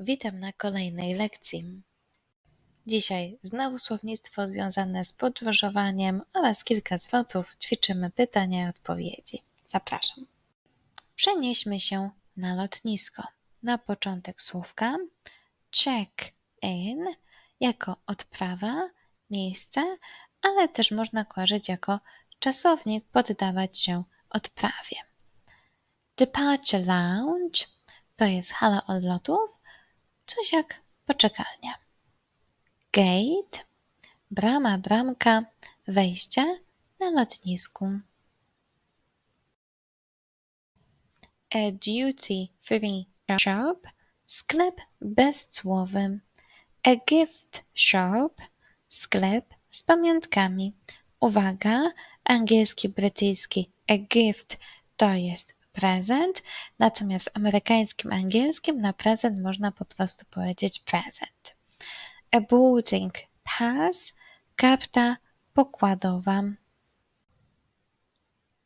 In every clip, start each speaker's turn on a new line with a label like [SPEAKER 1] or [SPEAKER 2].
[SPEAKER 1] Witam na kolejnej lekcji. Dzisiaj znowu słownictwo związane z podróżowaniem oraz kilka zwrotów. Ćwiczymy pytania i odpowiedzi. Zapraszam. Przenieśmy się na lotnisko. Na początek słówka check in jako odprawa, miejsce, ale też można kojarzyć jako czasownik, poddawać się odprawie. Departure lounge to jest hala odlotów, coś jak poczekalnia. Gate, brama, bramka, wejście na lotnisku. A duty free shop, sklep bezcłowy. A gift shop, sklep z pamiątkami. Uwaga, angielski, brytyjski. A gift to jest prezent, natomiast w amerykańskim angielskim na prezent można po prostu powiedzieć present. A boarding pass, karta pokładowa.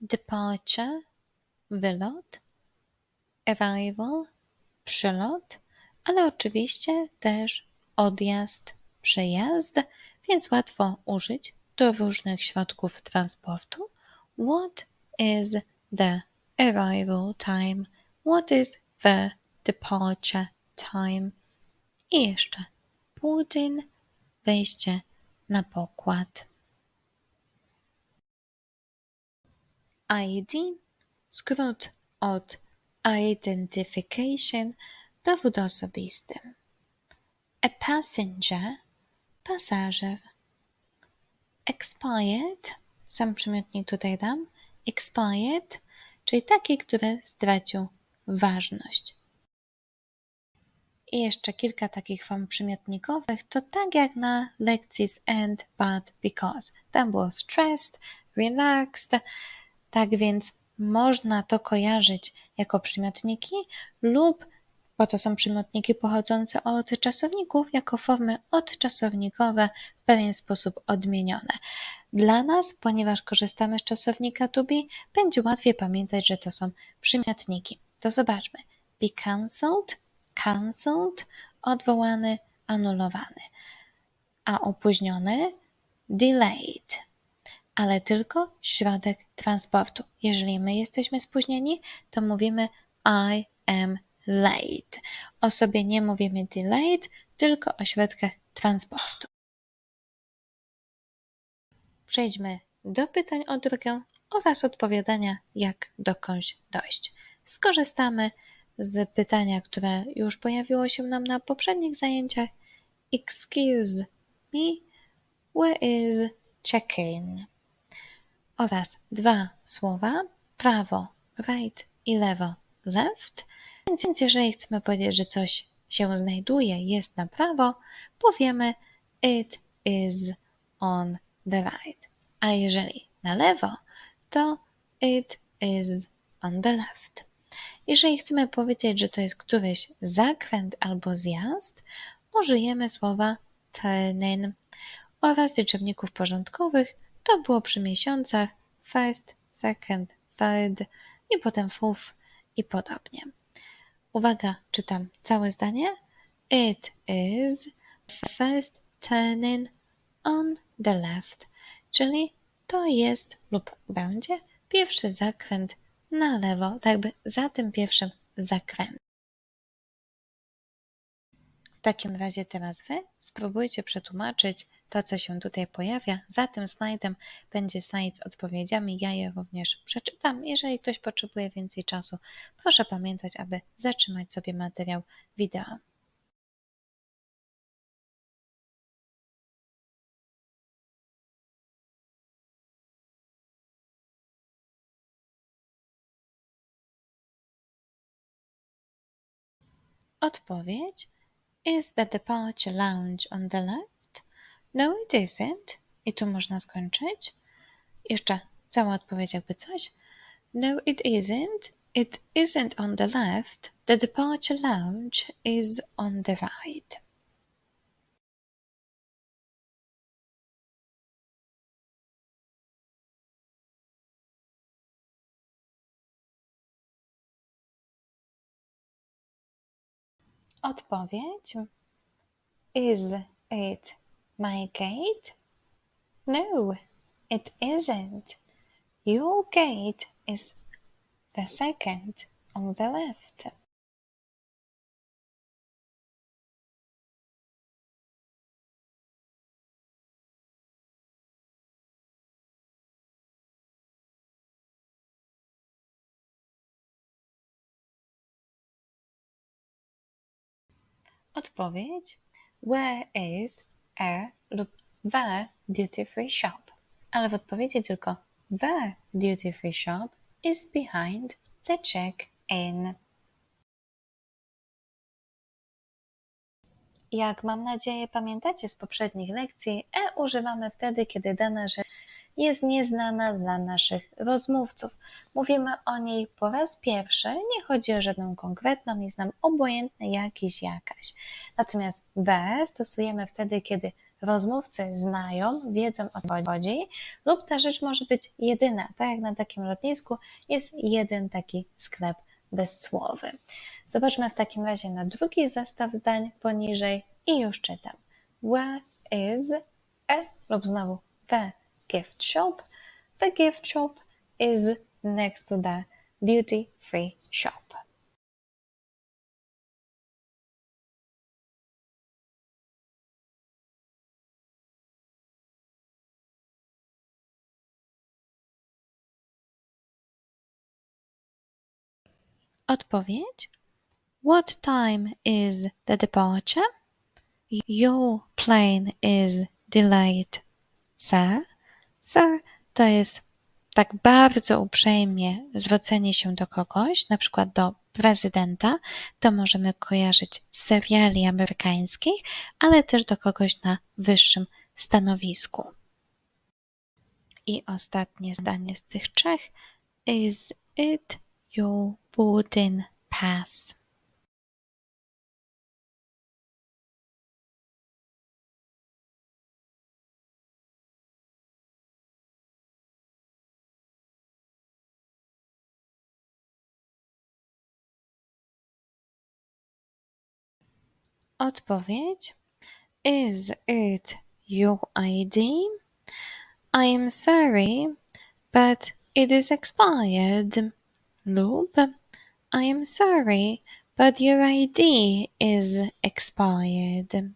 [SPEAKER 1] Departure, wylot. Arrival, przylot, ale oczywiście też odjazd, przyjazd, więc łatwo użyć do różnych środków transportu. What is the arrival time? What is the departure time? I jeszcze boarding, wejście na pokład. ID, skrót od identification, dowód osobisty. A passenger, pasażer. Expired, sam przymiotnik tutaj dam, expired, czyli taki, który stracił ważność. I jeszcze kilka takich form przymiotnikowych, to tak jak na lekcji z and, but, because. Tam było stressed, relaxed, tak więc można to kojarzyć jako przymiotniki lub, bo to są przymiotniki pochodzące od czasowników, jako formy odczasownikowe w pewien sposób odmienione. Dla nas, ponieważ korzystamy z czasownika to be, będzie łatwiej pamiętać, że to są przymiotniki. To zobaczmy. Be cancelled, cancelled, odwołany, anulowany. A opóźniony, delayed. Ale tylko środek transportu. Jeżeli my jesteśmy spóźnieni, to mówimy I am late. O sobie nie mówimy delayed, tylko o środkach transportu. Przejdźmy do pytań o drogę oraz odpowiadania, jak dokądś dojść. Skorzystamy z pytania, które już pojawiło się nam na poprzednich zajęciach. Excuse me, where is check-in? Oraz dwa słowa, prawo, right i lewo, left. Więc, jeżeli chcemy powiedzieć, że coś się znajduje, jest na prawo, powiemy it is on the right. A jeżeli na lewo, to it is on the left. Jeżeli chcemy powiedzieć, że to jest któryś zakręt albo zjazd, użyjemy słowa turning oraz liczebników porządkowych. To było przy miesiącach first, second, third i potem fourth i podobnie. Uwaga, czytam całe zdanie. It is first turning on the left, czyli to jest lub będzie pierwszy zakręt na lewo, tak jakby za tym pierwszym zakrętem. W takim razie teraz Wy spróbujcie przetłumaczyć to, co się tutaj pojawia. Za tym slajdem będzie slajd z odpowiedziami. Ja je również przeczytam. Jeżeli ktoś potrzebuje więcej czasu, proszę pamiętać, aby zatrzymać sobie materiał wideo. Odpowiedź Is the departure lounge on the left? No, it isn't. I tu można skończyć. Jeszcze cała odpowiedź jakby coś. No, it isn't. It isn't on the left. The departure lounge is on the right. Odpowiedź. Is it my gate? No, it isn't. Your gate is the second on the left. Odpowiedź. Where is a lub the duty free shop? Ale w odpowiedzi tylko the duty free shop is behind the check-in. Jak mam nadzieję pamiętacie z poprzednich lekcji, e używamy wtedy, kiedy dana rzecz jest nieznana dla naszych rozmówców. Mówimy o niej po raz pierwszy, nie chodzi o żadną konkretną, jest nam obojętny jakiś, jakaś. Natomiast we stosujemy wtedy, kiedy rozmówcy znają, wiedzą o co chodzi, lub ta rzecz może być jedyna, tak jak na takim lotnisku jest jeden taki sklep bezcłowy. Zobaczmy w takim razie na drugi zestaw zdań poniżej i już czytam. Where is a lub znowu the gift shop? The gift shop is next to the duty free shop. Odpowiedź. What time is the departure? Your plane is delayed, sir. To jest tak bardzo uprzejmie zwrócenie się do kogoś, na przykład do prezydenta, to możemy kojarzyć z seriali amerykańskich, ale też do kogoś na wyższym stanowisku. I ostatnie zdanie z tych trzech. Is it your boarding pass? Odpowiedź. Is it your ID? I am sorry, but it is expired. Lub I am sorry, but your ID is expired.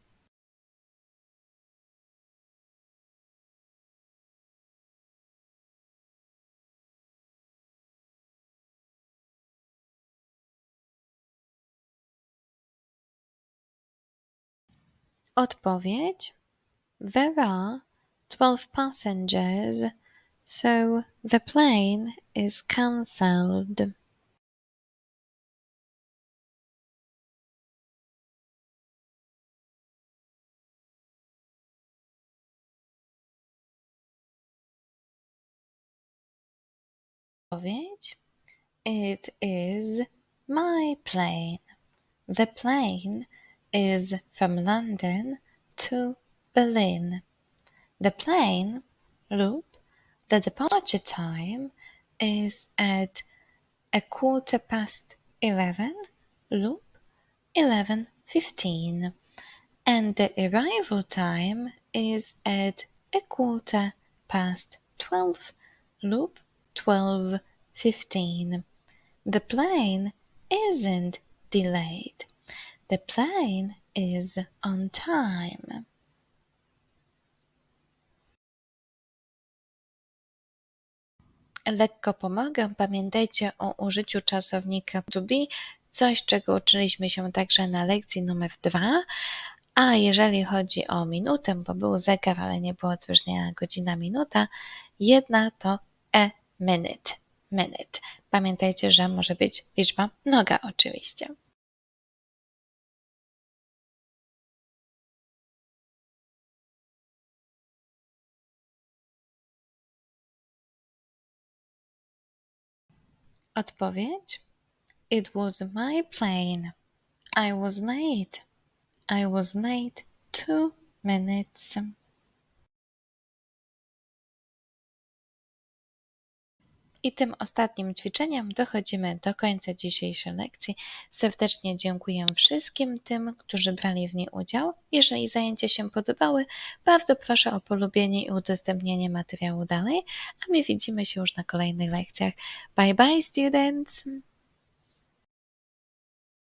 [SPEAKER 1] Odpowiedź. There are 12 passengers, so the plane is cancelled. Odpowiedź. It is my plane. The plane is from London to Berlin. The plane loop, the departure time is at a quarter past 11 loop 11.15 and the arrival time is at a quarter past 12 loop 12.15. The plane isn't delayed. The plane is on time. Lekko pomogę. Pamiętajcie o użyciu czasownika to be, coś czego uczyliśmy się także na lekcji numer dwa. A jeżeli chodzi o minutę, bo był zegar, ale nie było odróżnienia godzina, minuta, jedna to a minute. Minute. Pamiętajcie, że może być liczba noga oczywiście. Odpowiedź. It was my plane. I was late. I was late two minutes. I tym ostatnim ćwiczeniem dochodzimy do końca dzisiejszej lekcji. Serdecznie dziękuję wszystkim tym, którzy brali w niej udział. Jeżeli zajęcia się podobały, bardzo proszę o polubienie i udostępnienie materiału dalej, a my widzimy się już na kolejnych lekcjach. Bye bye students!